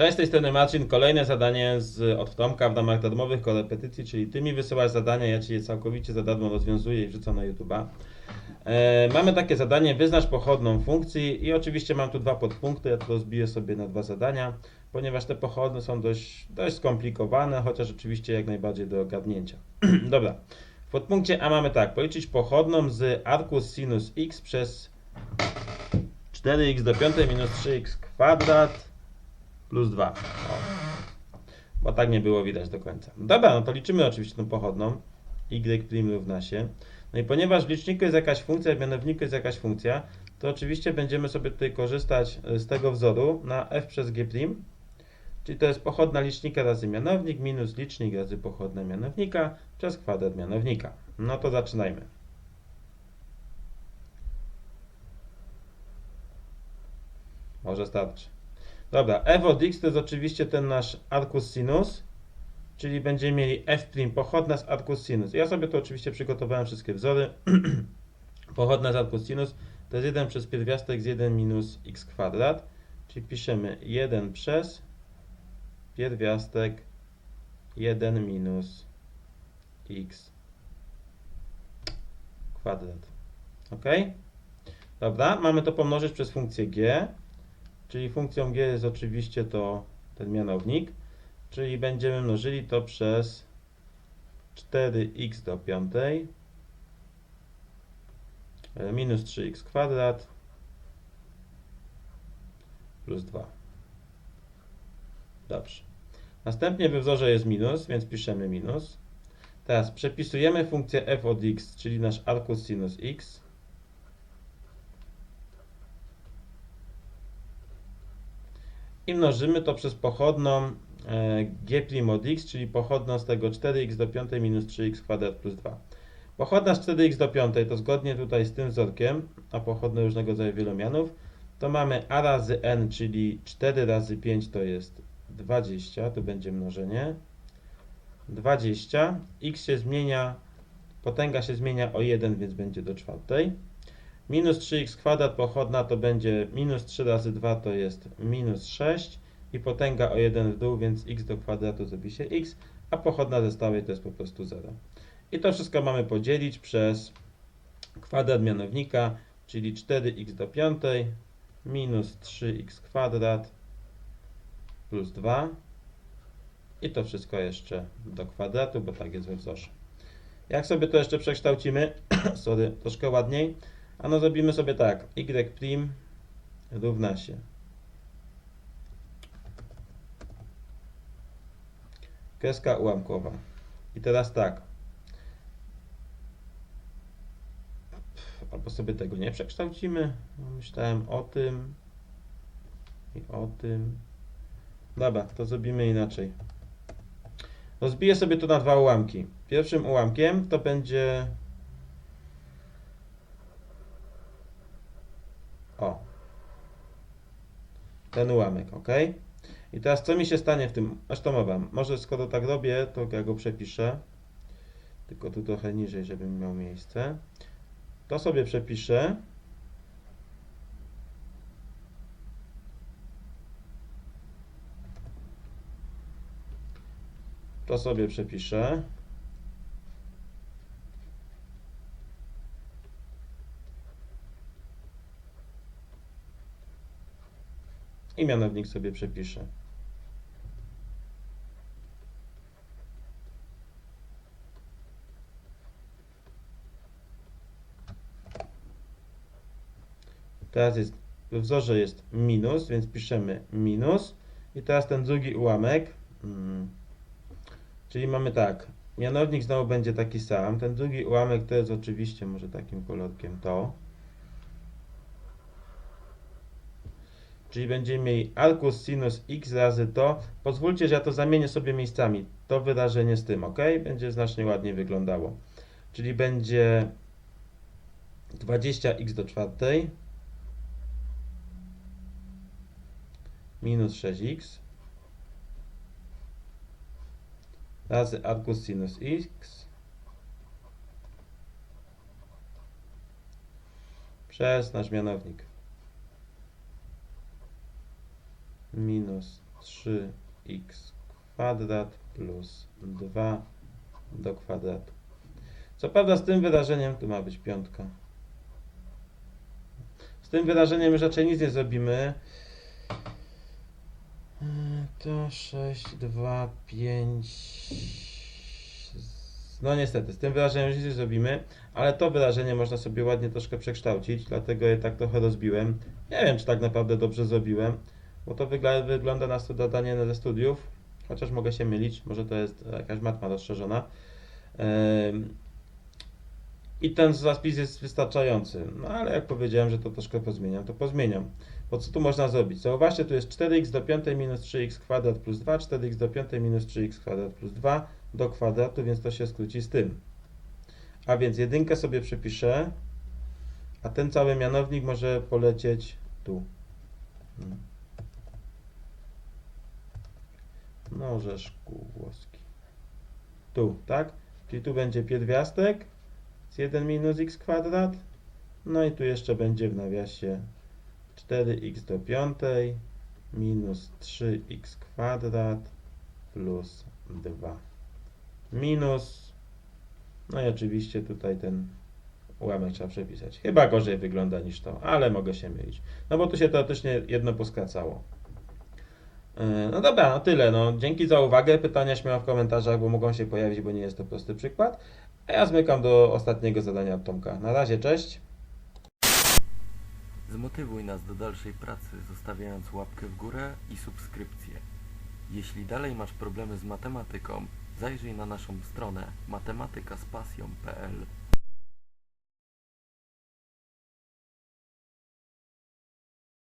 Cześć, z tej strony Marcin. Kolejne zadanie z, od Tomka w ramach darmowych korepetycji, czyli Ty mi wysyłasz zadania, ja Ci je całkowicie za darmo rozwiązuję i wrzucam na YouTube'a. E, mamy takie zadanie, wyznacz pochodną funkcji i oczywiście mam tu dwa podpunkty, ja to rozbiję sobie na dwa zadania, ponieważ te pochodne są dość, dość skomplikowane, chociaż oczywiście jak najbardziej do ogarnięcia. Dobra, w podpunkcie A mamy tak, policzyć pochodną z arcus sinus x przez 4x do 5 minus 3x kwadrat plus 2. O. Bo tak nie było widać do końca. Dobra, no to liczymy oczywiście tą pochodną. y' równa się. No i ponieważ w liczniku jest jakaś funkcja, w mianowniku jest jakaś funkcja, to oczywiście będziemy sobie tutaj korzystać z tego wzoru na f przez g'. Czyli to jest pochodna licznika razy mianownik minus licznik razy pochodna mianownika przez kwadrat mianownika. No to zaczynajmy. Może starczy. Dobra, f od x to jest oczywiście ten nasz arcus sinus, czyli będziemy mieli f' pochodna z arcus sinus. Ja sobie to oczywiście przygotowałem wszystkie wzory. pochodna z arcus sinus to jest 1 przez pierwiastek z 1 minus x kwadrat, czyli piszemy 1 przez pierwiastek 1 minus x kwadrat. Ok? Dobra, mamy to pomnożyć przez funkcję g. Czyli funkcją g jest oczywiście to ten mianownik, czyli będziemy mnożyli to przez 4x do 5 e, minus 3x kwadrat plus 2. Dobrze. Następnie we wzorze jest minus, więc piszemy minus. Teraz przepisujemy funkcję f od x, czyli nasz arcus sinus x i mnożymy to przez pochodną e, g' od x, czyli pochodną z tego 4x do 5 minus 3x kwadrat plus 2. Pochodna z 4x do 5 to zgodnie tutaj z tym wzorkiem, a pochodne różnego rodzaju wielomianów, to mamy a razy n, czyli 4 razy 5 to jest 20, tu będzie mnożenie. 20, x się zmienia, potęga się zmienia o 1, więc będzie do czwartej. Minus 3x kwadrat pochodna to będzie minus 3 razy 2 to jest minus 6 i potęga o 1 w dół, więc x do kwadratu zrobi się x, a pochodna ze stałej to jest po prostu 0. I to wszystko mamy podzielić przez kwadrat mianownika, czyli 4x do 5 minus 3x kwadrat plus 2 i to wszystko jeszcze do kwadratu, bo tak jest we wzorze. Jak sobie to jeszcze przekształcimy, sorry, troszkę ładniej, a no zrobimy sobie tak, y' równa się kreska ułamkowa. I teraz tak. Albo sobie tego nie przekształcimy. No, myślałem o tym i o tym. Dobra, to zrobimy inaczej. Rozbiję sobie to na dwa ułamki. Pierwszym ułamkiem to będzie O. Ten ułamek, ok? I teraz co mi się stanie w tym? Zresztą mowa. Może skoro tak robię, to ja go przepiszę. Tylko tu trochę niżej, żebym miał miejsce. To sobie przepiszę. To sobie przepiszę. I mianownik sobie przepiszę. Teraz jest, w wzorze jest minus, więc piszemy minus. I teraz ten drugi ułamek, hmm, czyli mamy tak, mianownik znowu będzie taki sam. Ten drugi ułamek to jest oczywiście może takim kolorkiem to. Czyli będziemy mieli arcus sinus x razy to. Pozwólcie, że ja to zamienię sobie miejscami. To wyrażenie z tym, ok? Będzie znacznie ładniej wyglądało. Czyli będzie 20x do czwartej minus 6x razy arcus sinus x przez nasz mianownik. Minus 3x kwadrat plus 2 do kwadratu. Co prawda z tym wyrażeniem tu ma być piątka. Z tym wyrażeniem już raczej nic nie zrobimy. To 6, 2, 5. No niestety, z tym wyrażeniem już nic nie zrobimy, ale to wyrażenie można sobie ładnie troszkę przekształcić, dlatego je tak trochę rozbiłem. Nie wiem, czy tak naprawdę dobrze zrobiłem, bo to wygla- wygląda na dodanie ze studiów, chociaż mogę się mylić, może to jest jakaś matma rozszerzona. I ten zapis jest wystarczający, no ale jak powiedziałem, że to troszkę pozmieniam, to pozmieniam. Bo co tu można zrobić? Zauważcie, tu jest 4x do 5 minus 3x kwadrat plus 2, 4x do 5 minus 3x kwadrat plus 2 do kwadratu, więc to się skróci z tym. A więc jedynkę sobie przepiszę, a ten cały mianownik może polecieć tu. No, orzeszku włoski. Tu, tak? Czyli tu będzie pierwiastek z 1 minus x kwadrat. No i tu jeszcze będzie w nawiasie 4x do 5 minus 3x kwadrat plus 2 minus no i oczywiście tutaj ten ułamek trzeba przepisać. Chyba gorzej wygląda niż to, ale mogę się mylić. No bo tu się teoretycznie jedno poskracało. Yy, No dobra, no tyle. No, dzięki za uwagę. Pytania śmiało w komentarzach, bo mogą się pojawić, bo nie jest to prosty przykład. A ja zmykam do ostatniego zadania od Tomka. Na razie, cześć. Zmotywuj nas do dalszej pracy, zostawiając łapkę w górę i subskrypcję. Jeśli dalej masz problemy z matematyką, zajrzyj na naszą stronę matematykaspasją.pl